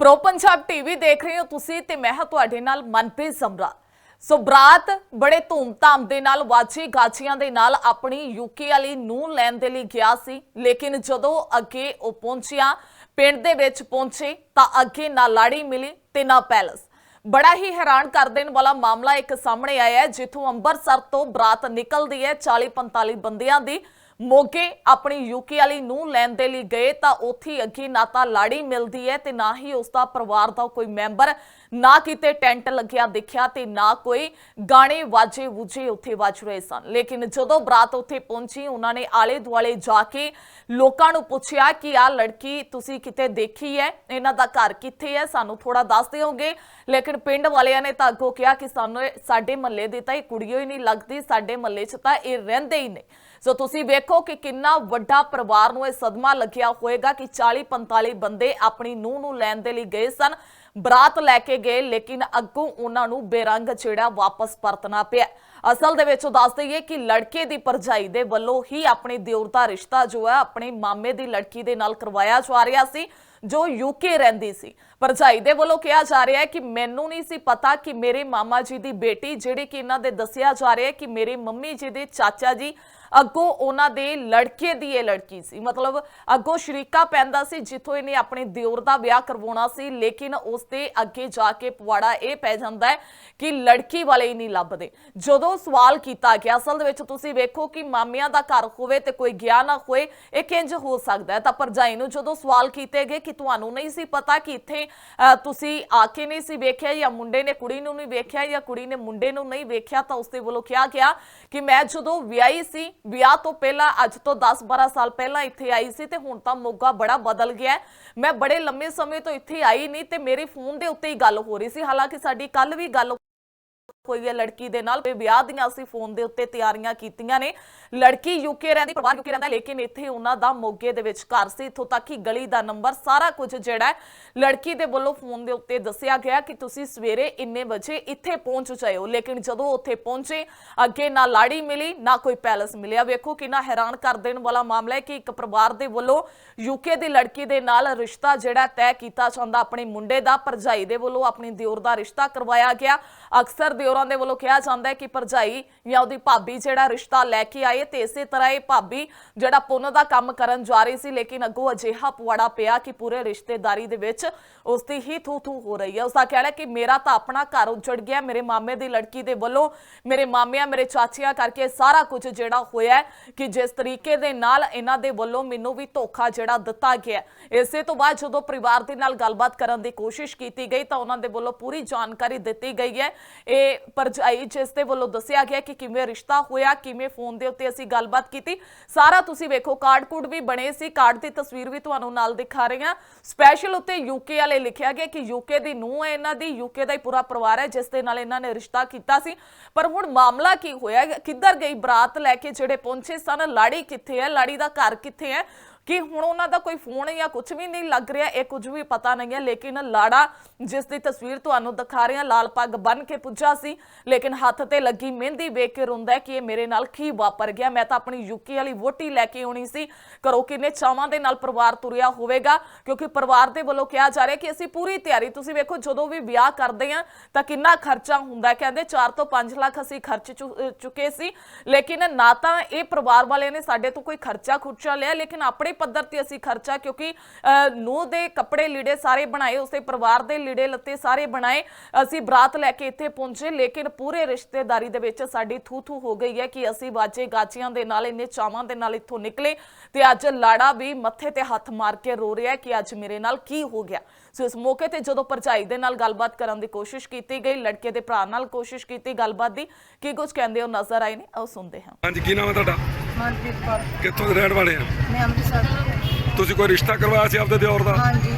Pro Punjab TV ਦੇਖ ਰਹੇ ਹੋ ਤੁਸੀਂ ਤੇ ਮੈਂ ਹਾਂ ਤੁਹਾਡੇ ਨਾਲ ਮਨਪ੍ਰੀਤ ਸਮਰਾ। ਸੋ ਬਰਾਤ ਬੜੇ ਧੂਮਧਾਮ ਦੇ ਨਾਲ ਵਾਜੀ ਗਾਜੀਆਂ ਦੇ ਨਾਲ ਆਪਣੀ ਯੂਕੇ ਵਾਲੀ ਨੂੰ ਲੈਣ ਦੇ ਲਈ ਗਿਆ ਸੀ। ਲੇਕਿਨ ਜਦੋਂ ਅੱਗੇ ਉਹ ਪਹੁੰਚਿਆ, ਪਿੰਡ ਦੇ ਵਿੱਚ ਪਹੁੰਚੇ ਤਾਂ ਅੱਗੇ ਨਾ ਲਾੜੀ ਮਿਲੀ ਤੇ ਨਾ ਪੈਲਸ। ਬੜਾ ਹੀ ਹੈਰਾਨ ਕਰ ਦੇਣ ਵਾਲਾ ਮਾਮਲਾ ਇੱਕ ਸਾਹਮਣੇ ਆਇਆ ਹੈ, ਜਿੱਥੋਂ ਅੰਮ੍ਰਿਤਸਰ ਤੋਂ ਬਰਾਤ ਨਿਕਲਦੀ ਹੈ 40 45 ਬੰਦਿਆਂ ਦੀ। ਮੋਗੇ ਆਪਣੀ ਯੂਕੇ ਵਾਲੀ ਨੂੰ ਲੈਣ ਦੇ ਲਈ ਗਏ ਤਾਂ ਉੱਥੇ ਅੱਗੇ ਨਾ ਤਾਂ ਲਾੜੀ ਮਿਲਦੀ ਹੈ ਤੇ ਨਾ ਹੀ ਉਸ ਦਾ ਪਰਿਵਾਰ ਦਾ ਕੋਈ ਮੈਂਬਰ ਨਾ ਕਿਤੇ ਟੈਂਟ ਲੱਗਿਆ, ਦੇਖਿਆ ਤੇ ਨਾ ਕੋਈ ਗਾਣੇ ਵਾਜੇ ਵੂਜੇ ਉੱਥੇ ਵੱਜ ਰਹੇ ਸਨ। ਲੇਕਿਨ ਜਦੋਂ ਬਰਾਤ ਉੱਥੇ ਪਹੁੰਚੀ, ਉਹਨਾਂ ਨੇ ਆਲੇ ਦੁਆਲੇ ਜਾ ਕੇ ਲੋਕਾਂ ਨੂੰ ਪੁੱਛਿਆ ਕਿ ਆਹ ਲੜਕੀ ਤੁਸੀਂ ਕਿਤੇ ਦੇਖੀ ਹੈ? ਇਹਨਾਂ ਦਾ ਘਰ ਕਿੱਥੇ ਹੈ? ਸਾਨੂੰ ਥੋੜਾ ਦੱਸ ਦਿਓਗੇ? ਲੇਕਿਨ ਪਿੰਡ ਵਾਲਿਆਂ ਨੇ ਤਾਂ ਅੱਗੋਂ ਕਿਹਾ ਕਿ ਸਾਨੂੰ ਸਾਡੇ ਮਹੱਲੇ ਦੀ ਤਾਂ ਇਹ ਕੁੜੀਓ ਹੀ ਨਹੀਂ ਲੱਗਦੀ, ਸਾਡੇ ਮਹੱਲੇ 'ਚ ਤਾਂ ਇਹ ਰਹਿੰਦੇ ਹੀ ਨਹੀਂ ਸੋ ਤੁਸੀਂ ਵੇਖੋ ਕਿ ਕਿੰਨਾ ਵੱਡਾ ਪਰਿਵਾਰ ਨੂੰ ਇਹ ਸਦਮਾ ਲੱਗਿਆ ਹੋਵੇਗਾ ਕਿ 40 45 ਬੰਦੇ ਆਪਣੀ ਨੂੰਹ ਨੂੰ ਲੈਣ ਦੇ ਲਈ ਗਏ ਸਨ। ਬਰਾਤ ਲੈ ਕੇ ਗਏ, ਲੇਕਿਨ ਅੱਗੋਂ ਉਹਨਾਂ ਨੂੰ ਬੇਰੰਗ ਜਿਹੜਾ ਵਾਪਸ ਪਰਤਣਾ ਪਿਆ। ਅਸਲ ਦੇ ਵਿੱਚ ਉਹ ਦੱਸ ਦਈਏ ਕਿ ਲੜਕੇ ਦੀ ਪਰਜਾਈ ਦੇ ਵੱਲੋਂ ਹੀ ਆਪਣੇ ਦਿਓਰ ਦਾ ਰਿਸ਼ਤਾ ਜੋ ਹੈ, ਆਪਣੇ ਮਾਮੇ ਦੀ ਲੜਕੀ ਦੇ ਨਾਲ ਕਰਵਾਇਆ ਜਾ ਰਿਹਾ ਸੀ, ਜੋ ਯੂਕੇ ਰਹਿੰਦੀ ਸੀ। ਪਰਜਾਈ ਦੇ ਵੱਲੋਂ ਕਿਹਾ ਜਾ ਰਿਹਾ ਹੈ ਕਿ ਮੈਨੂੰ ਨਹੀਂ ਸੀ ਪਤਾ ਕਿ ਮੇਰੇ ਮਾਮਾ ਜੀ ਦੀ ਬੇਟੀ, ਜਿਹੜੀ ਕਿ ਇਹਨਾਂ ਦੇ ਦੱਸਿਆ ਜਾ ਰਿਹਾ ਹੈ ਕਿ ਮੇਰੇ ਮੰਮੀ ਜੀ ਦੇ ਚਾਚਾ ਜੀ, ਅੱਗੋਂ ਉਹਨਾਂ ਦੇ ਲੜਕੇ ਦੀ ਇਹ ਲੜਕੀ ਸੀ। ਮਤਲਬ ਅੱਗੋਂ ਸ਼ਰੀਕਾ ਪੈਂਦਾ ਸੀ, ਜਿੱਥੋਂ ਇਹਨੇ ਆਪਣੇ ਦਿਓਰ ਦਾ ਵਿਆਹ ਕਰਵਾਉਣਾ ਸੀ, ਲੇਕਿਨ ਉਸ ਦੇ ਅੱਗੇ ਜਾ ਕੇ ਪਵਾੜਾ ਇਹ ਪੈ ਜਾਂਦਾ ਹੈ ਕਿ ਲੜਕੀ ਵਾਲੇ ਹੀ ਨਹੀਂ ਲੱਭਦੇ। ਜਦੋਂ ਸਵਾਲ ਕੀਤਾ ਗਿਆ, ਅਸਲ ਦੇ ਵਿੱਚ ਤੁਸੀਂ ਵੇਖੋ ਕਿ ਮਾਮਿਆਂ ਦਾ ਘਰ ਹੋਵੇ ਤੇ ਕੋਈ ਗਿਆ ਨਾ ਹੋਏ, ਇਹ ਕਿੰਜ ਹੋ ਸਕਦਾ ਹੈ? ਤਾਂ ਪਰਜਾਈ ਨੂੰ ਜਦੋਂ ਸਵਾਲ ਕੀਤੇ ਗਏ ਕਿ ਤੁਹਾਨੂੰ ਨਹੀਂ ਸੀ ਪਤਾ ਕਿ ਇੱਥੇ ਤੁਸੀਂ ਆ ਕੇ ਨਹੀਂ ਸੀ ਵੇਖਿਆ ਜਾਂ ਮੁੰਡੇ ਨੇ ਕੁੜੀ ਨੂੰ ਨਹੀਂ ਵੇਖਿਆ ਜਾਂ ਕੁੜੀ ਨੇ ਮੁੰਡੇ ਨੂੰ ਨਹੀਂ ਵੇਖਿਆ, ਤਾਂ ਉਸਦੇ ਵੱਲੋਂ ਕਿਹਾ ਗਿਆ ਕਿ ਮੈਂ ਜਦੋਂ ਵਿਆਹੀ ਸੀ, ਵਿਆਹ ਤੋਂ ਪਹਿਲਾਂ, ਅੱਜ ਤੋਂ 10-12 ਸਾਲ ਪਹਿਲਾਂ ਇੱਥੇ ਆਈ ਸੀ ਤੇ ਹੁਣ ਤਾਂ ਮੋਗਾ ਬੜਾ ਬਦਲ ਗਿਆ ਮੈਂ ਬੜੇ ਲੰਮੇ ਸਮੇਂ ਤੋਂ ਇੱਥੇ ਆਈ ਨਹੀਂ ਤੇ ਮੇਰੀ ਫੋਨ ਦੇ ਉੱਤੇ ਹੀ ਗੱਲ ਹੋ ਰਹੀ ਸੀ। ਹਾਲਾਂਕਿ ਸਾਡੀ ਕੱਲ ਵੀ ਗੱਲ ਹੋਈ ਹੈ ਲੜਕੀ ਦੇ ਨਾਲ ਤੇ ਵਿਆਹ ਦੀਆਂ ਅਸੀਂ ਫੋਨ ਦੇ ਉੱਤੇ ਤਿਆਰੀਆਂ ਕੀਤੀਆਂ ਨੇ। ਲੜਕੀ ਯੂਕੇ ਰਹਿੰਦੀ, ਪਰਿਵਾਰ ਯੂਕੇ ਰਹਿੰਦਾ, ਲੇਕਿਨ ਇੱਥੇ ਉਹਨਾਂ ਦਾ ਮੋਗੇ ਦੇ ਵਿੱਚ ਘਰ ਸੀ। ਇੱਥੋਂ ਤੱਕ ਕਿ ਗਲੀ ਦਾ ਨੰਬਰ ਸਾਰਾ ਕੁਝ ਜਿਹੜਾ ਲੜਕੀ ਦੇ ਵੱਲੋਂ ਫੋਨ ਦੇ ਉੱਤੇ ਦੱਸਿਆ ਗਿਆ ਕਿ ਤੁਸੀਂ ਸਵੇਰੇ ਇੰਨੇ ਵਜੇ ਇੱਥੇ ਪਹੁੰਚ ਜਾਇਓ। ਲੇਕਿਨ ਜਦੋਂ ਉੱਥੇ ਪਹੁੰਚੇ, ਅੱਗੇ ਨਾ ਲਾੜੀ ਮਿਲੀ, ਨਾ ਕੋਈ ਪੈਲਸ ਮਿਲਿਆ। ਵੇਖੋ ਕਿੰਨਾ ਹੈਰਾਨ ਕਰ ਦੇਣ ਵਾਲਾ ਮਾਮਲਾ ਹੈ ਕਿ ਇੱਕ ਪਰਿਵਾਰ ਦੇ ਵੱਲੋਂ ਯੂਕੇ ਦੀ ਲੜਕੀ ਦੇ ਨਾਲ ਰਿਸ਼ਤਾ ਜਿਹੜਾ ਤੈਅ ਕੀਤਾ ਜਾਂਦਾ। ਆਪਣੇ ਮੁੰਡੇ ਦਾ, ਭਰਜਾਈ ਦੇ ਵੱਲੋਂ ਆਪਣੀ ਦਿਓਰ ਦਾ ਰਿਸ਼ਤਾ ਕਰਵਾਇਆ ਗਿਆ। ਅਕਸਰ ਦਿਓਰ ਦੇ ਵੱਲੋਂ ਕਿਹਾ ਜਾਂਦਾ ਹੈ ਕਿ ਭਰਜਾਈ ਜਾਂ ਉਹਦੀ ਭਾਬੀ ਜਿਹੜਾ ਰਿਸ਼ਤਾ ਲੈ ਕੇ ਆਏ ਤੇ ਇਸੇ ਤਰ੍ਹਾਂ ਇਹ ਭਾਬੀ ਜਿਹੜਾ ਪੁੰਨ ਦਾ ਕੰਮ ਕਰਨ ਜਾ ਰਹੀ ਸੀ, ਲੇਕਿਨ ਅੱਗੋਂ ਅਜਿਹਾ ਪੁਆੜਾ ਪਿਆ ਕਿ ਪੂਰੇ ਰਿਸ਼ਤੇਦਾਰੀ ਦੇ ਵਿੱਚ ਉਸ ਦੀ ਹੀ ਥੂ ਥੂ ਹੋ ਰਹੀ ਹੈ। ਉਸ ਦਾ ਕਹਿਣਾ ਕਿ ਮੇਰਾ ਤਾਂ ਆਪਣਾ ਘਰ ਉੱਜੜ ਗਿਆ, ਮੇਰੇ ਮਾਮੇ ਦੀ ਲੜਕੀ ਦੇ ਵੱਲੋਂ ਮੇਰੇ ਮਾਮਿਆਂ, ਮੇਰੇ ਚਾਚੀਆਂ ਕਰਕੇ ਸਾਰਾ ਕੁਝ ਜਿਹੜਾ ਹੋਇਆ ਕਿ ਜਿਸ ਤਰੀਕੇ ਦੇ ਨਾਲ ਇਹਨਾਂ ਦੇ ਵੱਲੋਂ ਮੈਨੂੰ ਵੀ ਧੋਖਾ ਜਿਹੜਾ ਦਿੱਤਾ ਗਿਆ ਇਸੇ ਤੋਂ ਬਾਅਦ ਜਦੋਂ ਪਰਿਵਾਰ ਦੇ ਨਾਲ ਗੱਲਬਾਤ ਕਰਨ ਦੀ ਕੋਸ਼ਿਸ਼ ਕੀਤੀ ਗਈ ਤਾਂ ਉਹਨਾਂ ਦੇ ਵੱਲੋਂ ਪੂਰੀ ਜਾਣਕਾਰੀ ਦਿੱਤੀ ਗਈ ਹੈ। ਇਹ ਪਰਜਾਈ ਜਿਸ ਦੇ ਵੱਲੋਂ ਦੱਸਿਆ ਗਿਆ ਕਿ ਕਿਵੇਂ ਰਿਸ਼ਤਾ ਹੋਇਆ, ਕਿਵੇਂ ਫੋਨ ਦੇ ਉੱਤੇ ਅਸੀਂ ਗੱਲਬਾਤ ਕੀਤੀ, ਸਾਰਾ ਤੁਸੀਂ ਵੇਖੋ ਕਾਰਡ ਕੂਡ ਵੀ ਬਣੇ ਸੀ, ਕਾਰਡ ਦੀ ਤਸਵੀਰ ਵੀ ਤੁਹਾਨੂੰ ਨਾਲ ਦਿਖਾ ਰਹੇ ਹਾਂ। ਸਪੈਸ਼ਲ ਉੱਤੇ ਯੂਕੇ ਵਾਲੇ ਲਿਖਿਆ ਗਿਆ ਕਿ ਯੂਕੇ ਦੀ ਨੂੰਹ ਹੈ ਇਹਨਾਂ ਦੀ ਯੂਕੇ ਦਾ ਹੀ ਪੂਰਾ ਪਰਿਵਾਰ ਹੈ, ਜਿਸ ਦੇ ਨਾਲ ਇਹਨਾਂ ਨੇ ਰਿਸ਼ਤਾ ਕੀਤਾ ਸੀ। ਪਰ ਹੁਣ ਮਾਮਲਾ ਕੀ ਹੋਇਆ? ਕਿੱਧਰ ਗਈ ਬਰਾਤ ਲੈ ਕੇ ਜਿਹੜੇ ਪਹੁੰਚੇ ਸਨ? ਲਾੜੀ ਕਿੱਥੇ ਹੈ? ਲਾੜੀ ਦਾ ਘਰ ਕਿੱਥੇ ਹੈ? ਕਿ ਹੁਣ ਉਹਨਾਂ ਦਾ ਕੋਈ ਫੋਨ ਜਾਂ ਕੁਝ ਵੀ ਨਹੀਂ ਲੱਗ ਰਿਹਾ, ਇਹ ਕੁਝ ਵੀ ਪਤਾ ਨਹੀਂ ਹੈ। ਲੇਕਿਨ ਲਾੜਾ ਜਿਸ ਦੀ ਤਸਵੀਰ ਤੁਹਾਨੂੰ ਦਿਖਾ ਰਹੇ ਹਾਂ ਲਾਲ ਪੱਗ ਬੰਨ ਕੇ ਪੁੱਜਾ ਸੀ, ਲੇਕਿਨ ਹੱਥ ਤੇ ਲੱਗੀ ਮਹਿੰਦੀ ਵੇਖ ਕੇ ਰੋਂਦਾ ਕਿ ਇਹ ਮੇਰੇ ਨਾਲ ਕੀ ਵਾਪਰ ਗਿਆ। ਮੈਂ ਤਾਂ ਆਪਣੀ ਯੂਕੇ ਵਾਲੀ ਵੋਟੀ ਲੈ ਕੇ ਆਉਣੀ ਸੀ। ਕਰੋ ਕਿੰਨੇ ਚਾਵਾਂ ਦੇ ਨਾਲ ਪਰਿਵਾਰ ਤੁਰਿਆ ਹੋਵੇਗਾ, ਕਿਉਂਕਿ ਪਰਿਵਾਰ ਦੇ ਵੱਲੋਂ ਕਿਹਾ ਜਾ ਰਿਹਾ ਕਿ ਅਸੀਂ ਪੂਰੀ ਤਿਆਰੀ, ਤੁਸੀਂ ਵੇਖੋ ਜਦੋਂ ਵੀ ਵਿਆਹ ਕਰਦੇ ਆ ਤਾਂ ਕਿੰਨਾ ਖਰਚਾ ਹੁੰਦਾ ਕਹਿੰਦੇ 4 ਤੋਂ 5 ਲੱਖ ਅਸੀਂ ਖਰਚ ਚੁ- ਚੁੱਕੇ ਸੀ। ਲੇਕਿਨ ਨਾ ਤਾਂ ਇਹ ਪਰਿਵਾਰ ਵਾਲਿਆਂ ਨੇ ਸਾਡੇ ਤੋਂ ਕੋਈ ਖਰਚਾ ਖੁਰਚਾ ਲਿਆ, ਲੇਕਿਨ ਆਪਣੇ ਪੱਧਰ ਤੇ ਅਸੀਂ ਖਰਚਾ ਕਿਉਂਕਿ ਨੂੰਹ ਦੇ ਕੱਪੜੇ ਲੀੜੇ ਸਾਰੇ ਬਣਾਏ, ਉਸੇ ਪਰਿਵਾਰ ਦੇ ਲੀੜੇ ਲੱਤੇ ਸਾਰੇ ਬਣਾਏ, ਅਸੀਂ ਬਰਾਤ ਲੈ ਕੇ ਇੱਥੇ ਪਹੁੰਚੇ, ਲੇਕਿਨ ਪੂਰੇ ਰਿਸ਼ਤੇਦਾਰੀ ਦੇ ਵਿੱਚ ਸਾਡੀ ਥੂ ਥੂ ਹੋ ਗਈ ਹੈ ਕਿ ਅਸੀਂ ਬਾਜੇ ਗਾਚੀਆਂ ਦੇ ਨਾਲ, ਇੰਨੇ ਚਾਵਾਂ ਦੇ ਨਾਲ ਇੱਥੋਂ ਨਿਕਲੇ ਤੇ ਅੱਜ ਲਾੜਾ ਵੀ ਮੱਥੇ ਤੇ ਹੱਥ ਮਾਰ ਕੇ ਰੋ ਰਿਹਾ ਕਿ ਅੱਜ ਮੇਰੇ ਨਾਲ ਕੀ ਹੋ ਗਿਆ। ਸੋ ਇਸ ਮੌਕੇ ਤੇ ਜਦੋਂ ਪਰਚਾਈ ਦੇ ਨਾਲ ਗੱਲਬਾਤ ਕਰਨ ਦੀ ਕੋਸ਼ਿਸ਼ ਕੀਤੀ ਗਈ ਲੜਕੇ ਦੇ ਭਰਾ ਨਾਲ ਕੋਸ਼ਿਸ਼ ਕੀਤੀ ਗੱਲਬਾਤ ਦੀ ਕੀ ਕੁਝ ਕਹਿੰਦੇ ਉਹ ਨਜ਼ਰ ਆਏ ਨੇ ਆਓ ਸੁਣਦੇ ਹਾਂ। ਹਾਂਜੀ ਕੀ ਨਾਮ ਹੈ ਤੁਹਾਡਾ? ਮਨਪ੍ਰੀਤ ਕੌਰ। ਕਿੱਥੋਂ ਦੇ ਰਹਿਣ ਵਾਲੇ ਆ? ਮੈਂ ਅੰਮ੍ਰਿਤਸਰ ਤੋਂ। ਤੁਸੀਂ ਕੋਈ ਰਿਸ਼ਤਾ ਕਰਵਾਇਆ ਸੀ ਆਪਦੇ ਦਿਓਰ ਦਾ? ਹਾਂਜੀ।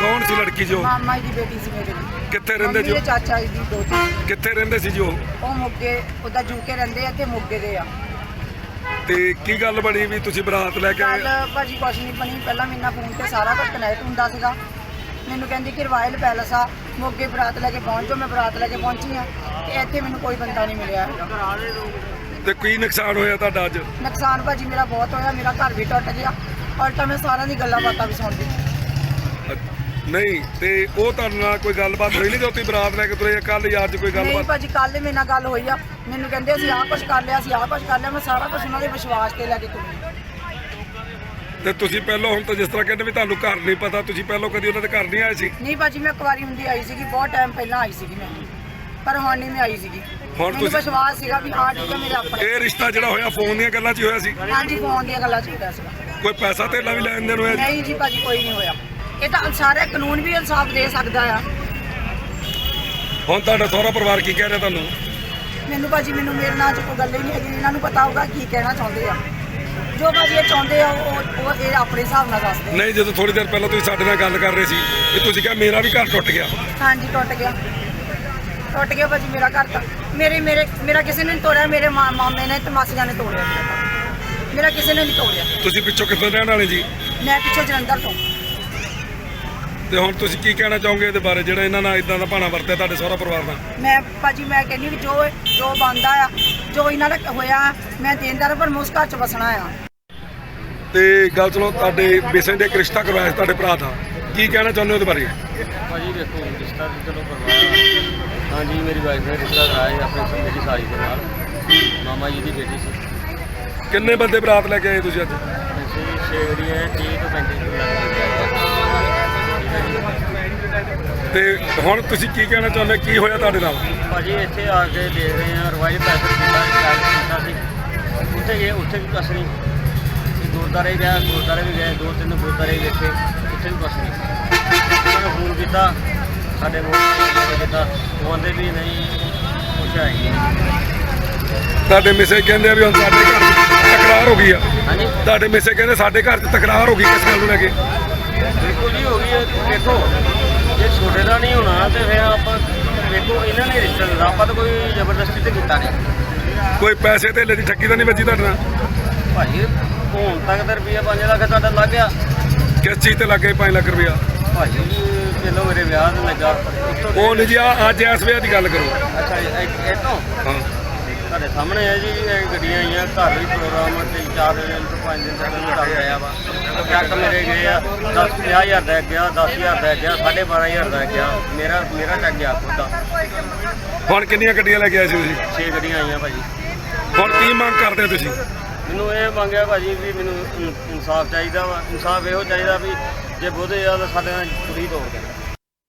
ਕੌਣ ਸੀ ਲੜਕੀ ਜੋ ਮਾਮਾ ਜੀ ਦੀ ਬੇਟੀ ਸੀ ਮੇਰੇ ਦੀ। ਕਿੱਥੇ ਰਹਿੰਦੇ ਮੰਮੀ ਜੋ ਦੇ ਚਾਚਾ ਜੀ ਦੀ ਦੋਤੀ ਕਿੱਥੇ ਰਹਿੰਦੇ ਸੀ ਜੋ ਉਹ? ਮੋਗੇ ਉਹਦਾ ਜੂਕੇ ਰਹਿੰਦੇ ਆ ਤੇ ਮੋਗੇ ਦੇ ਆ। ਤੇ ਕੀ ਗੱਲ ਬਣੀ ਵੀ ਤੁਸੀਂ ਬਰਾਤ ਲੈ ਕੇ ਆਏ? ਭਾਜੀ ਕੁਛ ਨਹੀਂ ਬਣੀ। ਪਹਿਲਾਂ ਮੇਰੇ ਨਾਲ ਫੋਨ ਤੇ ਸਾਰਾ ਕੁਝ ਕਨੈਕਟ ਹੁੰਦਾ ਸੀਗਾ। ਮੈਨੂੰ ਕਹਿੰਦੀ ਕਿ ਰਾਇਲ ਪੈਲਸ ਆ ਮੋਗੇ ਬਰਾਤ ਲੈ ਕੇ ਪਹੁੰਚੋ ਮੈਂ ਬਰਾਤ ਲੈ ਕੇ ਪਹੁੰਚੀ ਆ ਤੇ ਇੱਥੇ ਮੈਨੂੰ ਕੋਈ ਬੰਦਾ ਨਹੀਂ ਮਿਲਿਆ। ਤੇ ਕੀ ਨੁਕਸਾਨ ਹੋਇਆ ਤੁਹਾਡਾ ਅੱਜ? ਨੁਕਸਾਨ ਭਾਜੀ ਮੇਰਾ ਬਹੁਤ ਹੋਇਆ ਮੇਰਾ ਘਰ ਵੀ ਟੁੱਟ ਗਿਆ। ਔਰ ਤਾਂ ਮੈਂ ਸਾਰਿਆਂ ਦੀ ਗੱਲਾਂ ਬਾਤਾਂ ਵੀ ਸੁਣਦੀ। ਨਹੀਂ ਤੇ ਉਹ ਤੁਹਾਡੇ ਨਾਲ ਕੋਈ ਗੱਲਬਾਤ ਹੋਈ ਨਹੀਂ ਜਦੋਂ ਤੁਸੀਂ ਬਰਾਤ ਲੈ ਕੇ ਤੁਰੇ ਕੱਲ ਯਾਰ ਚ ਕੋਈ ਨਹੀਂ ਗੱਲਬਾਤ? ਭਾਜੀ ਕੱਲ ਮੇਰੇ ਨਾਲ ਗੱਲ ਹੋਈ ਆ। ਮੈਨੂੰ ਕਹਿੰਦੇ ਅਸੀਂ ਆਹ ਕੁਝ ਕਰ ਲਿਆ ਅਸੀਂ ਆਹ ਕੁਝ ਕਰ ਲਿਆ ਮੈਂ ਸਾਰਾ ਕੁਝ ਉਹਨਾਂ ਦੇ ਵਿਸ਼ਵਾਸ ਤੇ ਲੈ ਕੇ ਤੁਰੀ। ਤੇ ਤੁਸੀਂ ਪਹਿਲਾਂ ਹੁਣ ਤਾਂ ਜਿਸ ਤਰ੍ਹਾਂ ਕਹਿੰਦੇ ਵੀ ਤੁਹਾਨੂੰ ਘਰ ਨਹੀਂ ਪਤਾ ਤੁਸੀਂ ਪਹਿਲਾਂ ਕਦੀ ਉਹਨਾਂ ਦੇ ਘਰ ਨਹੀਂ ਆਏ ਸੀ? ਨਹੀਂ ਭਾਜੀ ਮੈਂ ਕੁਵਾਰੀ ਹੁੰਦੀ ਆਈ ਸੀਗੀ ਬਹੁਤ ਟਾਈਮ ਪਹਿਲਾਂ ਆਈ ਸੀਗੀ ਮੈਂ। ਪਰ ਹੁਣ ਨਹੀਂ ਮੈਂ ਆਈ ਸੀਗੀ। ਹੁਣ ਮੈਨੂੰ ਤੁਸੀਂ- ਵਿਸ਼ਵਾਸ ਸੀਗਾ ਵੀ ਹਾਂ ਠੀਕ ਹੈ ਮੇਰੇ ਆਪਣੇ। ਇਹ ਰਿਸ਼ਤਾ ਜਿਹੜਾ ਹੋਇਆ ਫੋਨ ਦੀਆਂ ਗੱਲਾਂ 'ਚ ਹੀ ਹੋਇਆ ਸੀ? ਹਾਂਜੀ ਫੋਨ ਦੀਆਂ ਗੱਲਾਂ ਚਾਹੀਦਾ ਸੀਗਾ। ਕੋਈ ਪੈਸਾ ਧੇਲਾ ਵੀ ਲੈਣ ਦੇਣ ਹੋਇਆ? ਜੀ? ਨਹੀਂ ਜੀ ਭਾਜੀ ਕੋਈ ਨਹੀਂ ਹੋਇਆ। ਇਹ ਤਾਂ ਸਾਰੇ ਕਾਨੂੰਨ ਵੀ ਇਨਸਾਫ ਦੇ ਸਕਦਾ ਆ। ਹੁਣ ਤੁਹਾਡਾ ਸਹੁਰਾ ਪਰਿਵਾਰ ਕੀ ਕਹਿ ਰਿਹਾ ਤੁਹਾਨੂੰ? ਮੈਨੂੰ ਭਾਜੀ ਮੈਨੂੰ ਮੇਰੇ ਨਾਲ 'ਚ ਕੋਈ ਗੱਲ ਹੀ ਨਹੀਂ ਹੈਗੀ। ਇਹਨਾਂ ਨੂੰ ਪਤਾ ਹੋਊਗਾ ਕੀ ਕਹਿਣਾ ਚਾਹੁੰਦੇ ਆ। ਜੋ ਭਾਜੀ ਇਹ ਚਾਹੁੰਦੇ ਆ ਉਹ ਉਹ ਇਹ ਆਪਣੇ ਹਿਸਾਬ ਨਾਲ ਦੱਸਦੇ। ਨਹੀਂ ਜਦੋਂ ਥੋੜੀ ਦੇਰ ਪਹਿਲਾਂ ਤੁਸੀਂ ਸਾਡੇ ਨਾਲ ਗੱਲ ਕਰ ਰਹੇ ਸੀ ਕਿ ਤੁਸੀਂ ਕਿਹਾ ਮੇਰਾ ਵੀ ਘਰ ਟੁੱਟ ਗਿਆ। ਹਾਂਜੀ ਟੁੱਟ ਗਿਆ। ਟੁੱਟ ਗਿਆ ਭਾਜੀ ਮੇਰਾ ਘਰ ਤਾਂ। ਮੇਰੇ ਮੇਰੇ ਮੇਰਾ ਕਿਸੇ ਨੇ ਨਹੀਂ ਤੋੜਿਆ ਮੇਰੇ ਮਾ- ਮਾਮੇ ਨੇ ਤੇ ਮਾਸੀਆਂ ਨੇ ਤੋੜਿਆ। ਮੇਰਾ ਕਿਸੇ ਨੇ ਨਹੀਂ ਤੋੜਿਆ। ਤੁਸੀਂ ਪਿੱਛੋਂ ਕਿੱਥੋਂ ਰਹਿਣ ਵਾਲੇ ਜੀ? ਮੈਂ ਪਿੱਛੇ ਜਲੰਧਰ ਤੋਂ। ਤੇ ਹੁਣ ਤੁਸੀਂ ਕੀ ਕਹਿਣਾ ਚਾਹੋਗੇ ਇਹਦੇ ਬਾਰੇ? ਜਿਹੜਾ ਇਹਨਾਂ ਨਾਲ ਇਦਾਂ ਦਾ ਭਾਣਾ ਵਰਤਿਆ ਤੁਹਾਡੇ ਸਹੁਰਾ ਪਰਿਵਾਰ ਨਾਲ? ਮੈਂ ਭਾਜੀ ਮੈਂ ਕਹਿੰਦੀ ਵੀ ਜੋ ਜੋ ਬੰਦਾ ਆ ਜੋ ਇਹਨਾਂ ਦਾ ਹੋਇਆ ਮੈਂ ਦੇਣਦਾਰ ਪਰ ਮੈਂ ਉਸ ਘਰ ਚ ਵਸਣਾ ਆ। ਤੇ ਗੱਲ ਸੁਣੋ ਤੁਹਾਡੇ ਬੇਸਨ ਦੇ ਇੱਕ ਰਿਸ਼ਤਾ ਕਰਵਾਇਆ ਸੀ ਤੁਹਾਡੇ ਭਰਾ ਦਾ। ਕੀ ਕਹਿਣਾ ਚਾਹੁੰਦੇ ਹੋ ਉਹਦੇ ਬਾਰੇ? ਭਾਜੀ ਦੇਖੋ ਰਿਸ਼ਤਾ ਤਾਂ ਚਲੋ ਕਰਵਾਇਆ ਹਾਂਜੀ ਮੇਰੀ ਵਾਈਫ ਨੇ ਰਿਸ਼ਤਾ ਕਰਾਇਆ ਸੀ ਆਪਣੇ ਸ- ਮੇਰੀ ਸਾਲੀ ਦੇ ਨਾਲ। ਮਾਮਾ ਜੀ ਦੀ ਬੇਟੀ ਸੀ। ਕਿੰਨੇ ਬੰਦੇ ਬਰਾਤ ਲੈ ਕੇ ਆਏ ਤੁਸੀਂ ਅੱਜ? ਅਸੀਂ ਛੇ ਗੜੀਆਂ 30 ਤੋਂ 35 ਲੱਖ ਤੇ ਹੁਣ ਤੁਸੀਂ ਕੀ ਕਹਿਣਾ ਚਾਹੁੰਦੇ ਕੀ ਹੋਇਆ ਤੁਹਾਡੇ ਨਾਲ? ਭਾਜੀ ਇੱਥੇ ਆ ਕੇ ਦੇਖ ਰਹੇ ਹਾਂ ਰਵਾਈ ਪੈਸੇ ਕੀਤਾ ਚਾਰਜ ਕੀਤਾ ਸੀ। ਉੱਥੇ ਗਏ ਉੱਥੇ ਵੀ ਕੁਛ ਨਹੀਂ। ਅਸੀਂ ਗੁਰਦੁਆਰੇ ਗਿਆ ਗੁਰਦੁਆਰੇ ਵੀ ਗਏ ਦੋ ਤਿੰਨ ਗੁਰਦੁਆਰੇ ਵੇਖੇ ਉੱਥੇ ਵੀ ਕੁਛ ਨਹੀਂ। ਉਹਨਾਂ ਨੂੰ ਫੋਨ ਕੀਤਾ ਸਾਡੇ ਤੇ ਕੀਤਾ। ਉਹ ਕਹਿੰਦੇ ਵੀ ਨਹੀਂ ਕੁਛ ਹੈ ਹੀ ਨਹੀਂ। ਤੁਹਾਡੇ ਮਿਸੇ ਕਹਿੰਦੇ ਆ ਵੀ ਹੁਣ ਸਾਡੇ ਘਰ 'ਚ ਤਕਰਾਰ ਹੋ ਗਈ ਆ। ਹਾਂਜੀ? ਤੁਹਾਡੇ ਮਿਸੇ ਕਹਿੰਦੇ ਸਾਡੇ ਘਰ 'ਚ ਤਕਰਾਰ ਹੋ ਗਈ ਕਿਸ ਗੱਲ ਨੂੰ ਲੈ ਕੇ? ਬਿਲਕੁਲ ਜੀ ਹੋ ਗਈ ਹੈ। ਦੇਖੋ ਛੋਟੇ ਦਾ ਨਹੀਂ ਹੋਣਾ ਤੇ ਫਿਰ ਆਪਾਂ ਦੇਖੋ ਇਹਨਾਂ ਨੇ ਰਿਸ਼ਤਾ ਦਿੱਤਾ ਆਪਾਂ ਤਾਂ ਕੋਈ ਜ਼ਬਰਦਸਤੀ ਤੇ ਕੀਤਾ ਨਹੀਂ। ਕੋਈ ਪੈਸੇ ਧੇਲੇ ਦੀ ਠੱਗੀ ਤਾਂ ਨਹੀਂ ਵੱਜੀ ਤੁਹਾਡੇ ਨਾਲ? ਭਾਜੀ ਹੁਣ ਤੱਕ ਤਾਂ ਰੁਪਈਆ 5 ਲੱਖ ਤੁਹਾਡਾ ਲੱਗ ਗਿਆ। ਕਿਸ ਚੀਜ਼ ਤੇ ਲੱਗੇ 5 ਲੱਖ ਰੁਪਇਆ ਭਾਜੀ ਪਹਿਲਾਂ ਮੇਰੇ ਵਿਆਹ ਤੇ ਲੱਗਾ। ਉਹ ਨਹੀਂ ਜੀ ਆ ਅੱਜ ਇਸ ਵੇਲੇ ਦੀ ਗੱਲ ਕਰੋ। ਅੱਛਾ ਇਹ- ਇਹ ਇਹ ਤੋਂ? ਹਾਂ। ਤੁਹਾਡੇ ਸਾਹਮਣੇ ਹੈ ਜੀ ਇਹ ਗੱਡੀਆਂ ਆਈਆਂ ਘਰ ਵੀ ਪ੍ਰੋਗਰਾਮ ਤਿੰਨ ਚਾਰ ਦਿਨ ਤੋਂ ਪੰਜ ਦਿਨ ਤੱਕ ਚੱਲ ਰਿਹਾ ਵਾ। ਚੱਕ ਮੇਰੇ ਗਏ ਆ 10 ਹਜ਼ਾਰ ਦਾ ਗਿਆ 10000 ਦਾ ਗਿਆ 12500 ਦਾ ਗਿਆ। ਮੇਰਾ ਮੇਰਾ ਚੱਕ ਗਿਆ ਖੁਦ ਦਾ। ਹੁਣ ਕਿੰਨੀਆਂ ਗੱਡੀਆਂ ਲੈ ਕੇ ਆਏ ਸੀ ਤੁਸੀਂ? ਛੇ ਗੱਡੀਆਂ ਆਈਆਂ ਭਾਜੀ। ਹੁਣ ਕੀ ਮੰਗ ਕਰਦੇ ਹੋ ਤੁਸੀਂ? ਮੈਨੂੰ ਇਹ ਮੰਗਿਆ ਭਾਜੀ ਵੀ ਮੈਨੂੰ ਇਨ- ਇਨਸਾਫ ਚਾਹੀਦਾ ਵਾ। ਇਨਸਾਫ ਇਹੋ ਚਾਹੀਦਾ ਵੀ ਜੇ ਬੋਧੇ ਆ ਤਾਂ ਸਾਡੇ ਨਾਲ ਕੁੜੀ ਤੋੜ ਦੇਣ।